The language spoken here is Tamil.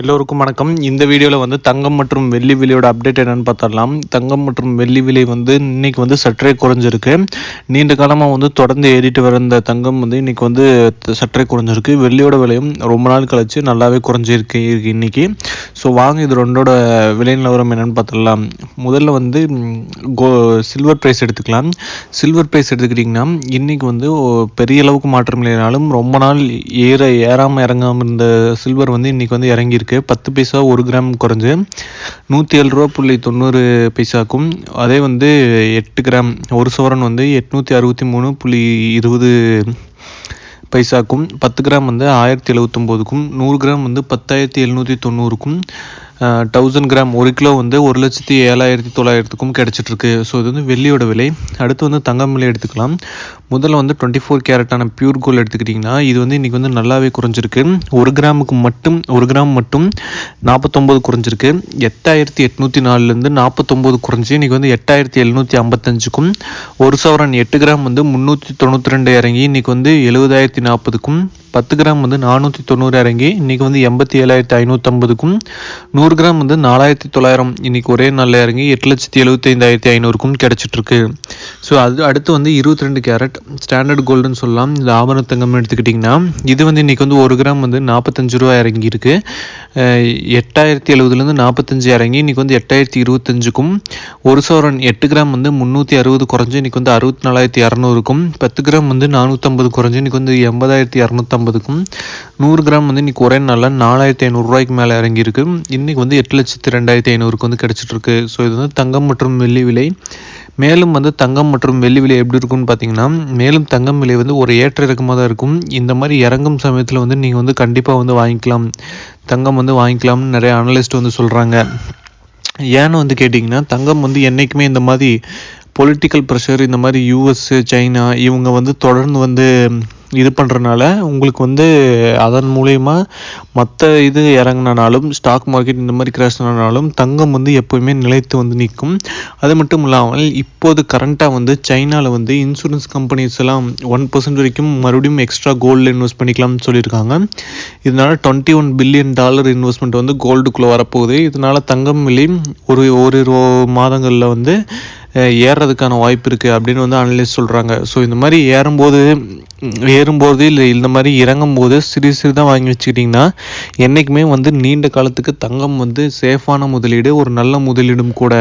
எல்லோருக்கும் வணக்கம். இந்த வீடியோவில் வந்து தங்கம் மற்றும் வெள்ளி விலையோட அப்டேட் என்னென்னு பார்த்தரலாம் தங்கம் மற்றும் வெள்ளி விலை வந்து இன்னைக்கு வந்து சற்றே குறைஞ்சிருக்கு. நீண்ட காலமாக வந்து தொடர்ந்து ஏறிட்டு வந்த தங்கம் வந்து இன்னைக்கு வந்து சற்றே குறைஞ்சிருக்கு. வெள்ளியோட விலையும் ரொம்ப நாள் கழிச்சு நல்லாவே குறைஞ்சிருக்கு இன்னைக்கு. ஸோ வாங்க இது ரெண்டோட விலை நிலவரம் என்னென்னு பார்த்துடலாம். முதல்ல வந்து கோ சில்வர் ப்ரைஸ் எடுத்துக்கலாம். சில்வர் ப்ரைஸ் எடுத்துக்கிட்டிங்கன்னா இன்றைக்கி வந்து பெரிய அளவுக்கு மாற்றம் இல்லைனாலும் ரொம்ப நாள் ஏற ஏறாமல் இறங்காமல் இருந்த சில்வர் வந்து இன்றைக்கி வந்து இறங்கியிருக்கு. பத்து பைசா ஒரு கிராம் குறைஞ்சு நூற்றி ஏழு ரூபா புள்ளி தொண்ணூறு பைசாக்கும். அதே வந்து எட்டு கிராம் ஒரு சவரன் வந்து எட்நூற்றி அறுபத்தி மூணு புள்ளி இருபது பைசாக்கும் பத்து கிராம் வந்து ஆயிரத்தி எழுவத்தொம்போதுக்கும் நூறு கிராம் வந்து பத்தாயிரத்தி எழுநூற்றி தொண்ணூறுக்கும் தௌசண்ட் கிராம் ஒரு கிலோ வந்து ஒரு லட்சத்தி ஏழாயிரத்தி தொள்ளாயிரத்துக்கும் கிடச்சிட்ருக்கு. ஸோ இது வந்து வெள்ளியோட விலை. அடுத்து வந்து தங்கம் விலை எடுத்துக்கலாம். முதல்ல வந்து டுவெண்ட்டி ஃபோர் கேரட்டான பியூர் கோல்டு எடுத்துக்கிட்டிங்கன்னா இது வந்து இன்றைக்கி வந்து நல்லாவே குறைஞ்சிருக்கு. ஒரு கிராமுக்கு மட்டும் ஒரு கிராம் மட்டும் நாற்பத்தொம்போது குறைஞ்சிருக்கு. எட்டாயிரத்தி எட்நூற்றி நாலுலேருந்து நாற்பத்தொம்போது குறைஞ்சி இன்றைக்கி வந்து எட்டாயிரத்தி எழுநூற்றி ஐம்பத்தஞ்சுக்கும் ஒரு சவரன் எட்டு கிராம் வந்து முந்நூற்றி தொண்ணூற்றி ரெண்டு இறங்கி இன்றைக்கி வந்து எழுபதாயிரத்தி நாற்பதுக்கும் பத்து கிராம் வந்து நானூற்றி தொண்ணூறு இறங்கி இன்றைக்கி வந்து எண்பத்தி ஏழாயிரத்தி ஐநூற்றம்பதுக்கும் நூறு கிராம் வந்து நாலாயிரத்தி தொள்ளாயிரம். இன்னைக்கு ஒரே நாளில் இறங்கி எட்டு லட்சத்தி எழுபத்தைந்தாயிரத்தி ஐநூறுக்கும் கிடச்சிட்ருக்கு ஸோ அது அடுத்து வந்து இருபத்தி ரெண்டு கேரட் ஸ்டாண்டர்ட் கோல்டுன்னு சொல்லலாம். இந்த ஆபரண தங்கம் எடுத்துக்கிட்டிங்கன்னா இது வந்து இன்றைக்கி வந்து ஒரு கிராம் வந்து நாற்பத்தஞ்சு ரூபா இறங்கியிருக்கு எட்டாயிரத்தி எழுபதுலேருந்து நாற்பத்தஞ்சு இறங்கி இன்றைக்கி வந்து எட்டாயிரத்தி இருபத்தஞ்சுக்கும் ஒரு சவரன் எட்டு கிராம் வந்து முந்நூற்றி அறுபது குறைஞ்சு இன்றைக்கி வந்து அறுபத்தி நாலாயிரத்தி இரநூறுக்கும் பத்து கிராம் வந்து நானூற்றம்பது குறைஞ்சு இன்றைக்கி வந்து எண்பதாயிரத்தி இரநூத்தம்பதுக்கும் நூறு கிராம் வந்து இன்றைக்கி ஒரே நாளில் நாலாயிரத்தி ஐநூறுரூவாய்க்கு மேலே இறங்கியிருக்கு இன்றைக்கி வந்து எட்டு லட்சத்தி ரெண்டாயிரத்தி ஐநூறுக்கு வந்து கிடச்சிட்ருக்கு ஸோ இது வந்து தங்கம் மற்றும் வெள்ளி விலை. மேலும் வந்து தங்கம் மற்றும் வெள்ளி விலை எப்படி இருக்கும்னு பார்த்தீங்கன்னா மேலும் தங்கம் விலை வந்து ஒரு ஏற்ற இறக்கமாக தான் இருக்கும். இந்த மாதிரி இறங்கும் சமயத்தில் வந்து நீங்கள் வந்து கண்டிப்பாக வந்து வாங்கிக்கலாம். தங்கம் வந்து வாங்கிக்கலாம்னு நிறைய அனலிஸ்ட் வந்து சொல்கிறாங்க ஏன்னு வந்து கேட்டிங்கன்னா தங்கம் வந்து என்றைக்குமே இந்த மாதிரி பொலிட்டிக்கல் ப்ரெஷர் இந்த மாதிரி யூஎஸ் சைனா இவங்க வந்து தொடர்ந்து வந்து இது பண்ணுறனால உங்களுக்கு வந்து அதன் மூலயமா மற்ற இது இறங்கினாலும் ஸ்டாக் மார்க்கெட் இந்த மாதிரி கிராஷ் ஆனாலும் தங்கம் வந்து எப்போயுமே நிலைத்து வந்து நிற்கும். அது மட்டும் இல்லாமல் இப்போது கரண்ட்டாக வந்து சைனாவில் வந்து இன்சூரன்ஸ் கம்பெனிஸ் எல்லாம் ஒன் பர்சன்ட் வரைக்கும் மறுபடியும் எக்ஸ்ட்ரா கோல்டில் இன்வெஸ்ட் பண்ணிக்கலாம்னு சொல்லியிருக்காங்க. இதனால் twenty one billion dollar investment வந்து கோல்டுக்குள்ளே வரப்போகுது. இதனால் தங்கம் விலை ஒரு ஒரு மாதங்களில் வந்து ஏறுறதுக்கான வாய்ப்பு இருக்குது அப்படின்னு வந்து அனலிஸ்ட் சொல்கிறாங்க ஸோ இந்த மாதிரி ஏறும்போது ஏறும்போது இல்லை இந்த மாதிரி இறங்கும்போது சிறு சிறிதாக வாங்கி வச்சுக்கிட்டிங்கன்னா என்றைக்குமே வந்து நீண்ட காலத்துக்கு தங்கம் வந்து சேஃபான முதலீடு ஒரு நல்ல முதலீடும் கூட